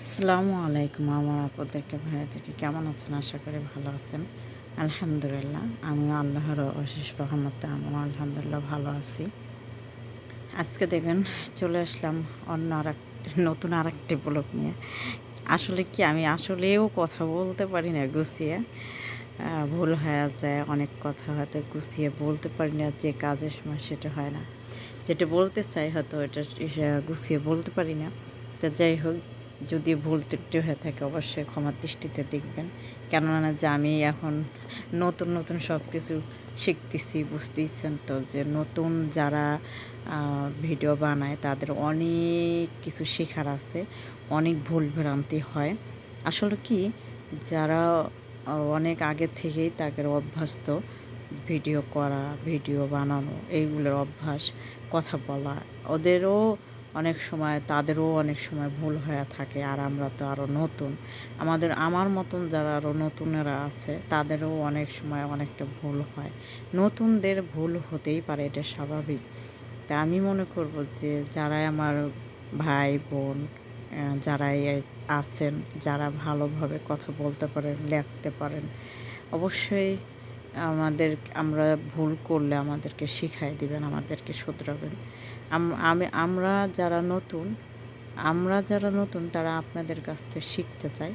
আসসালামু আলাইকুম আমার আপনাদেরকে ভাইয়াদেরকে কেমন আছেন? আশা করি ভালো আছেন। আলহামদুলিল্লাহ আমি আল্লাহর অশেষ রহমতে আমি আলহামদুলিল্লাহ ভালো আছি। আজকে দেখেন, চলে আসলাম অন্য আর নতুন আর একটি ব্লগ নিয়ে। আসলে কি, আমি আসলেও কথা বলতে পারি না, গুছিয়ে। ভুল হয়ে যায়, অনেক কথা হয়তো গুছিয়ে বলতে পারি না, যে কাজের সময় সেটা হয় না। যেটা বলতে চাই হয়তো, এটা গুছিয়ে বলতে পারি না। তো যাই হোক যদি ভুল ত্রুটি হয়ে থাকে অবশ্যই ক্ষমার দৃষ্টিতে দেখবেন। কেননা যে আমি এখন নতুন নতুন সব কিছু শিখতেছি বুঝতেইছেন তো যে নতুন যারা ভিডিও বানায় তাদের অনেক কিছু শেখার আছে, অনেক ভুল ভ্রান্তি হয়। আসলে কি যারা অনেক আগে থেকেই তাদের অভ্যস্ত ভিডিও করা, ভিডিও বানানো, এইগুলোর অভ্যাস, কথা বলা, ওদেরও অনেক সময় তাদেরও অনেক সময় ভুল হয়ে থাকে আর আমরা তো আরও নতুন। আমাদের, আমার মতন যারা আরও নতুনেরা আছে, তাদেরও অনেক সময় অনেকটা ভুল হয়। নতুনদের ভুল হতেই পারে, এটা স্বাভাবিক। তা আমি মনে করব যে যারাই আমার ভাই, বোন যারাই আছেন, যারা ভালোভাবে কথা বলতে পারেন, লেখতে পারেন, অবশ্যই আমাদের, আমরা ভুল করলে আমাদেরকে শিখাই দিবেন, আমাদেরকে শুধরাবেন। আম- আমি, আমরা যারা নতুন, আমরা যারা নতুন, তারা আপনাদের কাছ থেকে শিখতে চাই।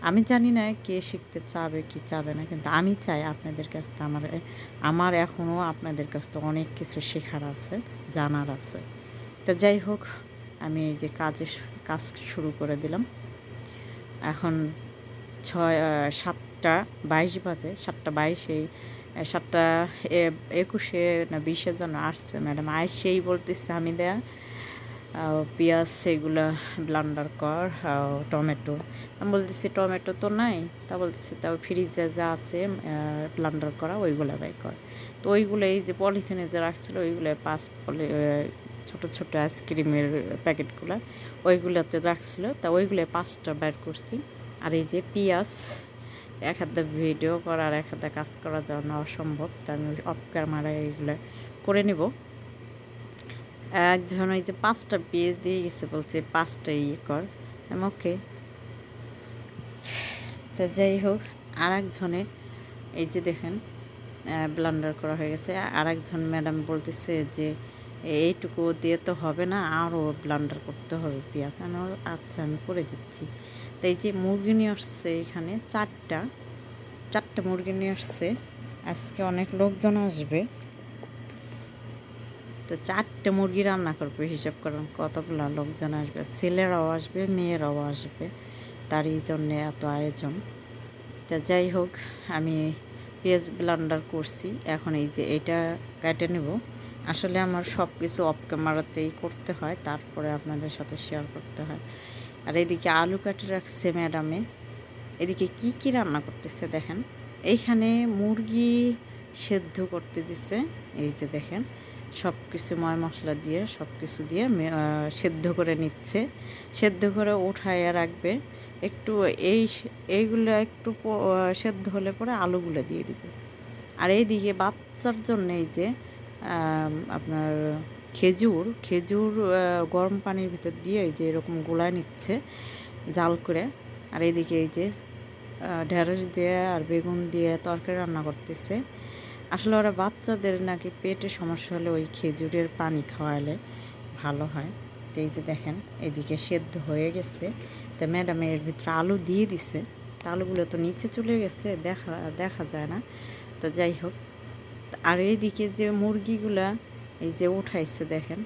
আমি জানি না কে শিখতে চাবে, কি চাবে না, কিন্তু আমি চাই আপনাদের কাছ থেকে আমার আমার এখনও আপনাদের কাছ থেকে অনেক কিছু শেখার আছে, জানার আছে। তা যাই হোক, আমি এই যে কাজে কাজ শুরু করে দিলাম। এখন ছয় সাতটা বাইশ বাজে, সাতটা বাইশে সাতটা একুশে না বিশে যেন আসছে ম্যাডাম। আইসেই বলতেছে আমি দেয়া পেঁয়াজ সেগুলো ব্লান্ডার কর টমেটো। আমি বলতেছি, টমেটো তো নাই? তা বলতেছি, তাও ফ্রিজে যা আছে ব্লান্ডার করা, ওইগুলো বাই কর। তো ওইগুলো এই যে পলিথিনে যে রাখছিল, ওইগুলো পাঁচ পলি ছোটো ছোটো আইসক্রিমের প্যাকেটগুলো, ওইগুলোতে রাখছিল। তা ওইগুলো পাঁচটা বের করছি। আর এই যে পেঁয়াজ এক হাতে ভিডিও করা আর এক হাতে কাজ করা যাওয়া না অসম্ভব। তা আমি অফ ক্যামেরা এইগুলো করে নেব। একজন এই যে পাঁচটা পেজ দিয়ে গেছে বলছে, পাঁচটা ইয়ে কর। ওকে তা যাই হোক আর একজনে এই যে দেখেন ব্লান্ডার করা হয়ে গেছে। আর একজন ম্যাডাম বলতেছে যে, এইটুকু দিয়ে তো হবে না, আরও ব্লান্ডার করতে হবে পেঁয়াজ। আমি আচ্ছা আমি করে দিচ্ছি। তো এই যে মুরগি নিয়ে আসছে এখানে, চারটা চারটা মুরগি নিয়ে আসছে। আজকে অনেক লোকজন আসবে। তো চারটে মুরগি রান্না করবে, হিসাব করুন, কতগুলো লোকজন আসবে। ছেলেরাও আসবে, মেয়েরাও আসবে তারই জন্যে এত আয়োজন। তা যাই হোক, আমি পেঁয়াজ ব্লান্ডার করছি। এখন এই যে এটা কেটে নেব। আসলে আমার সব কিছু অফ ক্যামেরাতেই করতে হয়, তারপরে আপনাদের সাথে শেয়ার করতে হয়। আর এদিকে আলু কাটে রাখছে ম্যাডামে। এদিকে কি কি রান্না করতেছে দেখেন। এইখানে মুরগি সেদ্ধ করতে দিছে। এই যে দেখেন সব কিছু ময় মশলা দিয়ে সব কিছু দিয়ে সেদ্ধ করে নিচ্ছে। সেদ্ধ করে উঠাইয়া রাখবে। একটু এই এইগুলো একটু সেদ্ধ হলে পরে আলুগুলো দিয়ে দিবে। আর এইদিকে বাচ্চার জন্য এই যে আপনার খেজুর খেজুর গরম পানির ভিতর দিয়ে এই যে এরকম গোলায় নিচ্ছে, জাল করে। আর এইদিকে এই যে ঢেঁড়স দিয়ে আর বেগুন দিয়ে তরকারি রান্না করতেছে। আসলে ওরা বাচ্চাদের নাকি পেটে সমস্যা হলে ওই খেজুরের পানি খাওয়ালে ভালো হয়। তো এই যে দেখেন এদিকে সেদ্ধ হয়ে গেছে। তো ম্যাডাম এর ভিতরে আলু দিয়ে দিছে। তা আলুগুলো তো নিচে চলে গেছে, দেখা দেখা যায় না। তো যাই হোক আর এইদিকে যে মুরগিগুলা এই যে উঠাইছে দেখেন।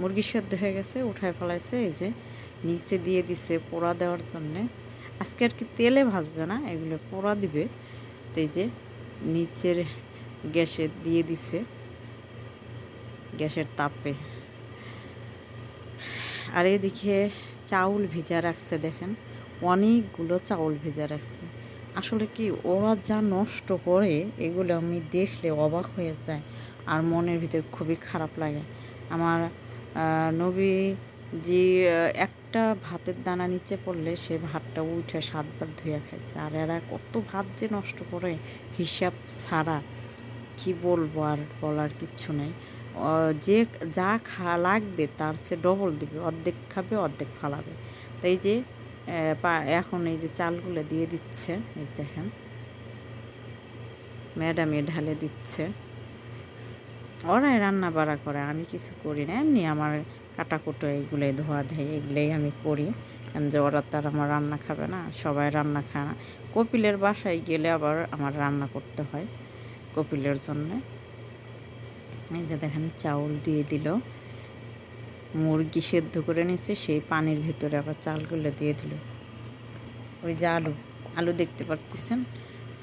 মুরগি সেদ্ধ হয়ে গেছে, উঠায় ফেলাইছে, এই যে নিচে দিয়ে দিছে পোড়া দেওয়ার জন্যে। আজকে আর কি তেলে ভাজবে না, এগুলো পোড়া দিবে। তো এই যে নিচের গ্যাসে দিয়ে দিছে, গ্যাসের তাপে। আর এদিকে চাউল ভিজা রাখছে দেখেন, অনেকগুলো চাউল ভিজা রাখছে। আসলে কি ওরা যা নষ্ট করে, এগুলো আমি দেখলে অবাক হয়ে যায়। আর মনের ভিতর খুবই খারাপ লাগে। আমার নবী যে একটা ভাতের দানা নিচে পড়লে সে ভাতটা উঠে সাতবার ধুয়ে খাইছে। আর এরা কত ভাত যে নষ্ট করে, হিসাব ছাড়া কি বলব আর বলার কিচ্ছু নেই। যে যা খা, লাগবে তার সে ডবল দিবে, অর্ধেক খাবে, অর্ধেক ফালাবে। তাই যে এখন এই যে চালগুলো দিয়ে দিচ্ছে, এই দেখেন। ম্যাডামে ঢালে দিচ্ছে। ওরাই রান্না বাড়া করে, আমি কিছু করি না। এমনি আমার কাটাকুটো এইগুলোই ধোয়া দেয় এগুলোই আমি করি। যে ওরা তো আর আমার রান্না খাবে না, সবাই রান্না খায় না। কপিলের বাসায় গেলে আবার আমার রান্না করতে হয় কপিলের জন্যে। এই যে দেখেন, চাউল দিয়ে দিল। মুরগি সেদ্ধ করে নিচ্ছে সেই পানির ভিতরে আবার চালগুলো দিয়ে দিল। ওই যে আলু আলু দেখতে পারতেছেন?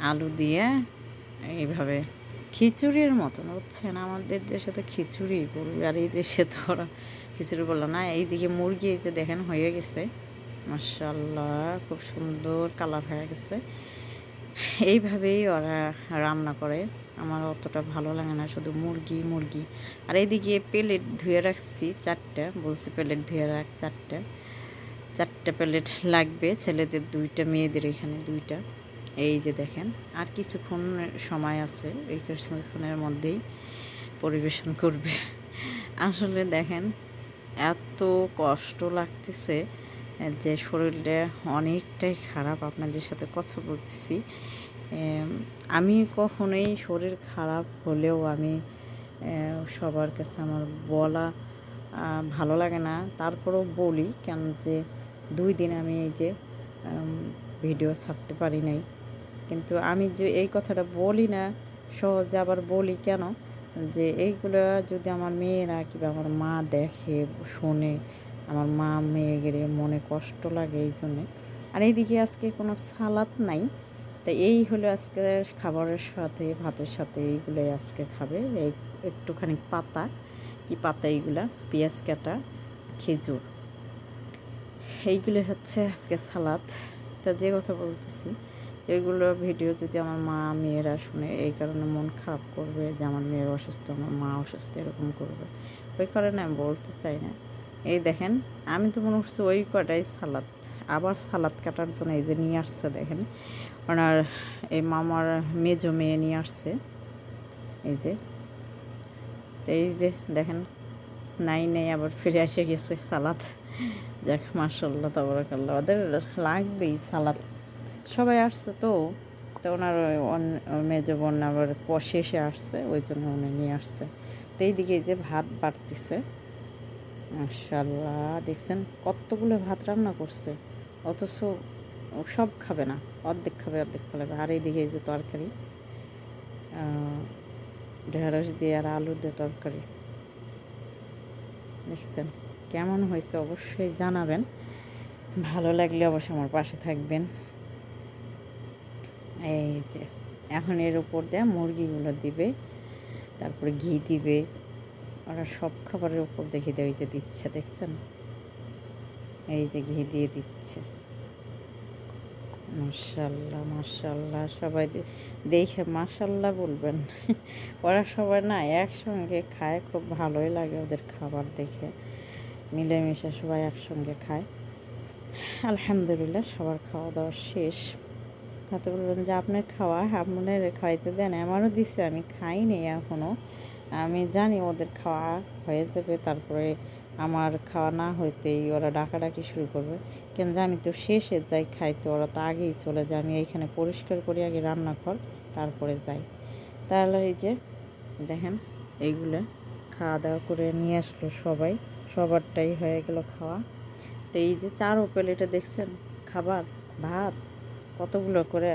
আলু দিয়ে এইভাবে খিচুড়ির মতন, বুঝছেন? আমাদের দেশে তো খিচুড়ি বলবে আর এই দেশে তো ওরা খিচুড়ি বলল না। এইদিকে মুরগি এই যে দেখেন, হয়ে গেছে। মার্শাল্লাহ খুব সুন্দর কালার হয়ে গেছে। এইভাবেই ওরা রান্না করে। আমার অতটা ভালো লাগে না, শুধু মুরগি মুরগি। আর এইদিকে প্লেট ধুয়ে রাখছি, চারটা। বলছি প্লেট ধুয়ে রাখ, চারটা। চারটা প্লেট লাগবে, ছেলেদের দুইটা, মেয়েদের এখানে দুইটা। এই যে দেখেন, আর কিছুক্ষণ সময় আছে, এই কিছুক্ষণের মধ্যেই পরিবেশন করবে। আসলে দেখেন, এত কষ্ট লাগতেছে যে শরীরটা অনেকটাই খারাপ আপনাদের সাথে কথা বলতেছি। আমি কখনোই শরীর খারাপ হলেও আমি সবার কাছে আমার বলা ভালো লাগে না। তারপরেও বলি, কেন যে দুই দিন আমি এই যে ভিডিও ছাড়তে পারি নাই। কিন্তু আমি যে এই কথাটা বলি না, সহজে আবার বলি কেন? যে এইগুলো যদি আমার মেয়েরা কিংবা আমার মা দেখে, শোনে, আমার মা মেয়ে গেলে মনে কষ্ট লাগে এই জন্যে। আর এইদিকে আজকে কোনো সালাদ নাই, তো এই হলো আজকে খাবারের সাথে, ভাতের সাথে এইগুলোই আজকে খাবে। এই একটুখানি পাতা, কি পাতা এইগুলা? পেঁয়াজ কাটা, খেজুর। এইগুলো হচ্ছে আজকে সালাদ। তা যে কথা বলতেছি এগুলো ভিডিও যদি আমার মা মেয়েরা শুনে, এই কারণে মন খারাপ করবে যে আমার মেয়ের অসুস্থ, আমার মা অসুস্থ, এরকম করবে। ওই কারণে আমি বলতে চাই না। এই দেখেন, আমি তো মনে করছি ওই কটাই সালাদ। আবার সালাদ কাটার জন্য এই যে নিয়ে আসছে, দেখেন। ওনার এই মামার মেজো মেয়ে নিয়ে আসছে। এই যে এই যে দেখেন, নাই নেই আবার ফিরে এসে গেছে সালাদ। যাক মার্শাল্লাহ তাবরাকাল্লাহ। ওদের লাগবেই সালাদ। সবাই আসছে তো তো ওনার অন- বোন আবার শেষে আসছে, ওই জন্য উনি নিয়ে আসছে। তো এইদিকে এই যে ভাত বাড়তিছে মার্শাল্লাহ দেখছেন কতগুলো ভাত রান্না করছে, অথচ সব খাবে না, অর্ধেক খাবে অর্ধেক খাবে আর এইদিকে এই যে তরকারি ঢেঁড়স দিয়ে আর আলু দিয়ে তরকারি। দেখছেন কেমন হয়েছে, অবশ্যই জানাবেন। ভালো লাগলে অবশ্যই আমার পাশে থাকবেন। এই যে, এখন এর উপর দিয়ে মুরগিগুলো দিবে, তারপরে ঘি দিবে। ওরা সব খাবারের উপর দেখে দেয় যে দিচ্ছে, দেখছেন? এই যে ঘি দিয়ে দিচ্ছে। মার্শাল্লাহ মার্শাল্লাহ সবাই দেখে মার্শাল্লাহ বলবেন। ওরা সবাই না একসঙ্গে খায়, খুব ভালোই লাগে ওদের খাবার দেখে। মিলেমিশে সবাই একসঙ্গে খায়। আলহামদুলিল্লাহ, সবার খাওয়া দাওয়া শেষ। হাতে বলবেন যে, আপনার খাওয়া আপনার খাইতে দেন, আমারও দিছে, আমি খাই খাইনি এখনও আমি জানি ওদের খাওয়া হয়ে যাবে, তারপরে আমার খাওয়া না হইতেই ওরা ডাকাডাকি শুরু করবে। কেন জানি তো শেষে যাই খাইতে, ওরা তো আগেই চলে যায়। আমি এইখানে পরিষ্কার করি, আগে রান্নাঘর, তারপরে যাই। তাহলে এই যে, দেখেন, এইগুলো খাওয়া দাওয়া করে নিয়ে আসলো সবাই। সবারটাই হয়ে গেল খাওয়া। তো এই যে চারও প্লেটে দেখছেন, খাবার, ভাত কতগুলো করে?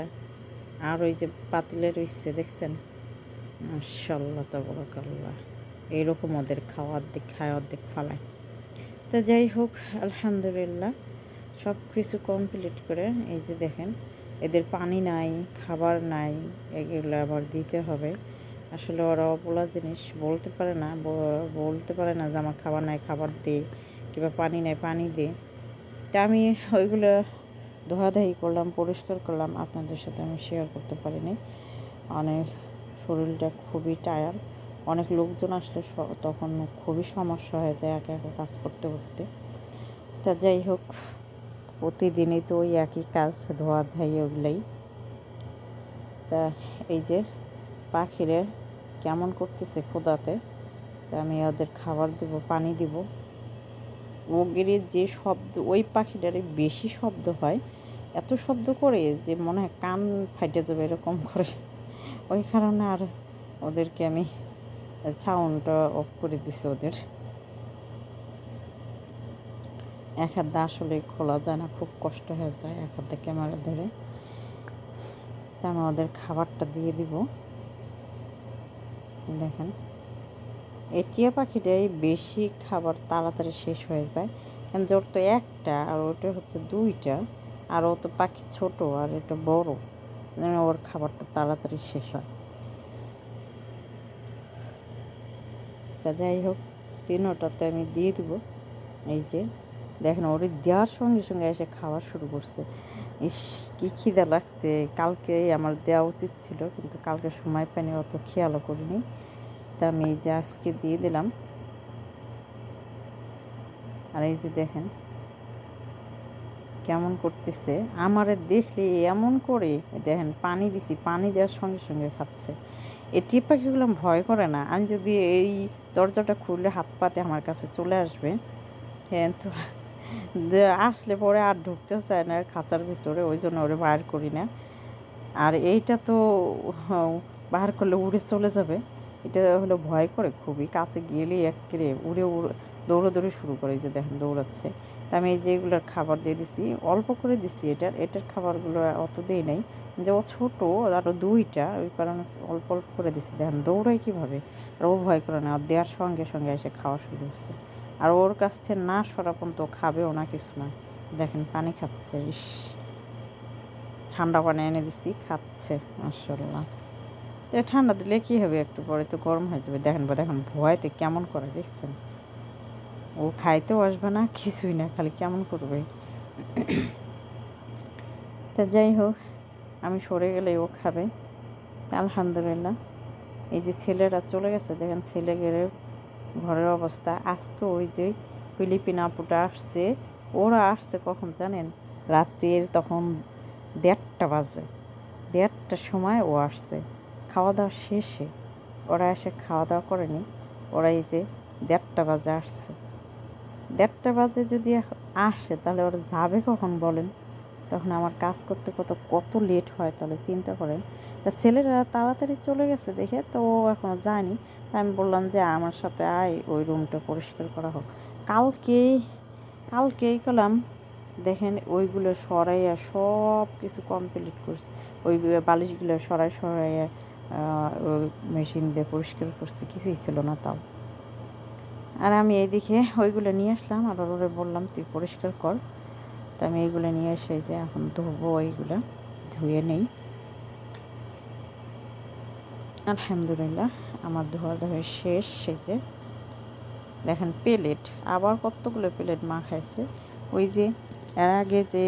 আর ওই যে পাতিলে রইছে, দেখছেন? মাশাল্লাহ তবরকাল্লাহ। এইরকম ওদের খাওয়া অর্ধেক, খায় অর্ধেক, ফালায়। তো যাই হোক, আলহামদুলিল্লাহ। সব কিছু কমপ্লিট করে, এই যে দেখেন, এদের পানি নাই, খাবার নাই, এগুলো আবার দিতে হবে। আসলে ওরা অবলা জিনিস, বলতে পারে না বলতে পারে না যে আমার খাবার নাই, খাবার দে, কিংবা পানি নাই, পানি দে। তা আমি ওইগুলো ধোয়াধাই করলাম, পরিষ্কার করলাম, আপনাদের সাথে আমি শেয়ার করতে পারিনি। অনেক শরীরটা খুবই টায়ার অনেক লোকজন আসলে তখন খুবই সমস্যা হয়ে যায় একা একা কাজ করতে করতে। তা যাই হোক, প্রতিদিনই তো ওই একই কাজ ধোয়া ধাই ওগুলাই। তা এই যে পাখিরে কেমন করতেছে খোদাতে তা আমি ওদের খাবার দিব, পানি দিব। ওগেরের যে শব্দ, ওই পাখিটারে বেশি শব্দ হয়। এত শব্দ করে যে মনে হয় কান ফাইটে যাবে এরকম করে। ওই কারণে আর ওদেরকে আমি সাউন্ডটা অফ করে দিছি ওদের। এক হাত আসলে খোলা যায় না, খুব কষ্ট হয়ে যায় এক হাতে ক্যামেরা ধরে। তা আমি ওদের খাবারটা দিয়ে দিব। দেখেন। এই টিয়া পাখিটাই বেশি খাবার তাড়াতাড়ি শেষ হয়ে যায়। কারণ ওর তো একটা আর ওটা হচ্ছে দুইটা। আর ও তো পাখি ছোট আর এটা বড়। ওর খাবারটা তাড়াতাড়ি শেষ হয়। তা যাই হোক, তিনোটাতে আমি দিয়ে দেবো। এই যে, দেখেন, ওরে দেওয়ার সঙ্গে সঙ্গে এসে খাওয়া শুরু করছে। ইস, কি খিদা লাগছে। কালকে আমার দেওয়া উচিত ছিল, কিন্তু কালকে সময় পাইনি, অত খেয়ালও করিনি। তা আমি এই যে আজকে দিয়ে দিলাম। আর এই যে দেখেন কেমন করতেছে? আমারে দেখলে এমন করে? দেখেন, পানি দিছি, পানি দেওয়ার সঙ্গে সঙ্গে খাচ্ছে। এই টিপ পাখিগুলো ভয় করে না। আমি যদি এই দরজাটা খুললে হাত পাতে আমার কাছে চলে আসবে কিন্তু আসলে পরে আর ঢুকতে চায় না খাঁচার ভিতরে, ওই জন্য ওরে বাইর করি না। আর এইটা তো বার করলে উড়ে চলে যাবে। এটা হলো ভয় করে খুবই। কাছে গেলেই একেরে উড়ে উড়ে, দৌড়াদৌড়ি শুরু করে যে দেখেন, দৌড়াচ্ছে। তা আমি যেগুলোর খাবার দিয়ে দিছি, অল্প করে দিছি এটার এটার খাবারগুলো অত দিই নাই। যে ও ছোটো আরও দুইটা, ওই কারণে অল্প অল্প করে দিছি। দেখেন দৌড়াই কীভাবে? আর ও ভয় করে না আর দেওয়ার সঙ্গে সঙ্গে এসে খাওয়া শুরু করছে। আর ওর কাছ থেকে না সরা তো খাবেও না কিছু না। দেখেন পানি খাচ্ছে, ইস। ঠান্ডা পানি এনে দিছি, খাচ্ছে মাসাল্লাহ ঠান্ডা দিলে কী হবে একটু পরে? তো গরম হয়ে যাবে। দেখেন বা, দেখেন ভয়তে কেমন করে, দেখছেন? ও খাইতেও আসবে না, কিছুই না, খালি কেমন করবে? তা যাই হোক, আমি সরে গেলে ও খাবে। আলহামদুলিল্লাহ। এই যে ছেলেরা চলে গেছে, দেখেন ছেলে গেলে ঘরের অবস্থা। আজকে ওই যে ফিলিপিন আপুটা আসছে, ওরা আসছে কখন জানেন? রাতের তখন দেড়টা বাজে। দেড়টার সময় ও আসছে। খাওয়া দাওয়া শেষে। ওরা এসে খাওয়া দাওয়া করেনি, ওরা এই যে দেড়টা বাজে আসছে। দেড়টা বাজে যদি আসে, তাহলে ওরা যাবে কখন বলেন? তখন আমার কাজ করতে কত কত লেট হয় তাহলে চিন্তা করেন। তা ছেলেরা তাড়াতাড়ি চলে গেছে দেখে, তো ও এখনও যায়নি। আমি বললাম যে, আমার সাথে আয়, ওই রুমটা পরিষ্কার করা হোক। কালকেই কালকেই করলাম। দেখেন ওইগুলো সরাইয়া সব কিছু কমপ্লিট করছে। ওই বালিশগুলো সরাই, সরাইয়া মেশিন দিয়ে পরিষ্কার করছে, কিছুই ছিল না তাও। আর আমি এইদিকে ওইগুলো নিয়ে আসলাম, আর ওরে বললাম, তুই পরিষ্কার কর। তো আমি এইগুলো নিয়ে এসে যে এখন ধোবো ওইগুলো ধুয়ে নেই। আলহামদুলিল্লাহ, আমার ধোয়া ধোয়া শেষ সেজে দেখেন প্লেট, আবার কতগুলো প্লেট মা খাইছে। ওই যে এর আগে যে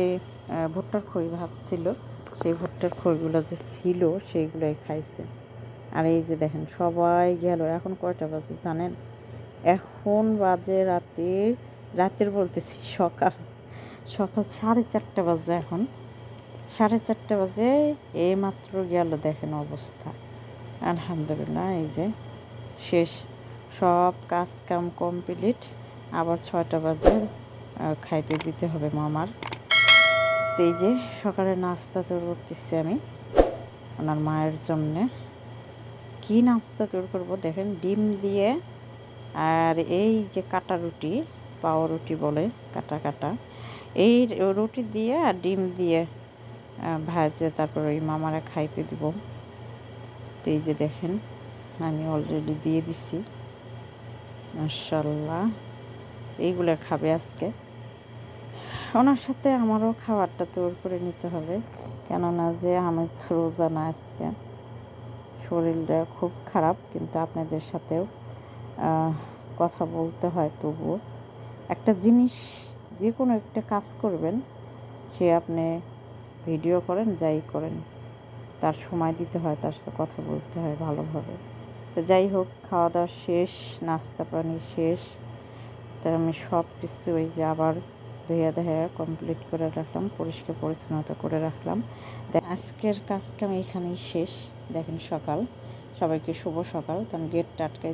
ভুট্টার খই ভাত ছিল, সেই ভুট্টার খইগুলো যে ছিল, সেইগুলোই খাইছে। আর এই যে দেখেন সবাই গেল, এখন কয়টা বাজে জানেন? এখন বাজে রাতের রাতের বলতেছি সকাল। সকাল সাড়ে চারটে বাজে এখন। সাড়ে চারটে বাজে এই মাত্র গেল দেখেন অবস্থা। আলহামদুলিল্লাহ, এই যে শেষ। সব কাজ কাম কমপ্লিট, আবার ছয়টা বাজে খাইতে দিতে হবে মামার। এই যে সকালে নাস্তা তৈরি করতেছি আমি ওনার মায়ের জন্যে। কী নাস্তা তৈরি করব? দেখেন ডিম দিয়ে আর এই যে কাটা রুটি, পাওয়া রুটি বলে কাটা কাটা, এই রুটি দিয়ে আর ডিম দিয়ে ভাজে, তারপর ওই মামারা খাইতে দিব। তো এই যে দেখেন, আমি অলরেডি দিয়ে দিছি। মার্শাল্লাহ এইগুলো খাবে আজকে। ওনার সাথে আমারও খাবারটা তৈরি করে নিতে হবে, কেননা যে আমি রোজা না আজকে। শরীরটা খুব খারাপ, কিন্তু আপনাদের সাথেও কথা বলতে হয় তবুও। একটা জিনিস, যে কোনো একটা কাজ করবেন, সে আপনি ভিডিও করেন, যাই করেন, তার সময় দিতে হয়, তার সাথে কথা বলতে হয় ভালোভাবে। তো যাই হোক খাওয়া দাওয়া শেষ নাস্তা পানি শেষ, তো আমি সব কিছু ওই যে আবার ধুয়ে ধুয়ে কমপ্লিট করে রাখলাম, পরিষ্কার পরিচ্ছন্নতা করে রাখলাম। আজকের কাজটা আমি এখানেই শেষ। দেখেন সকাল। সবাইকে শুভ সকাল। আমি গেটটা আটকাই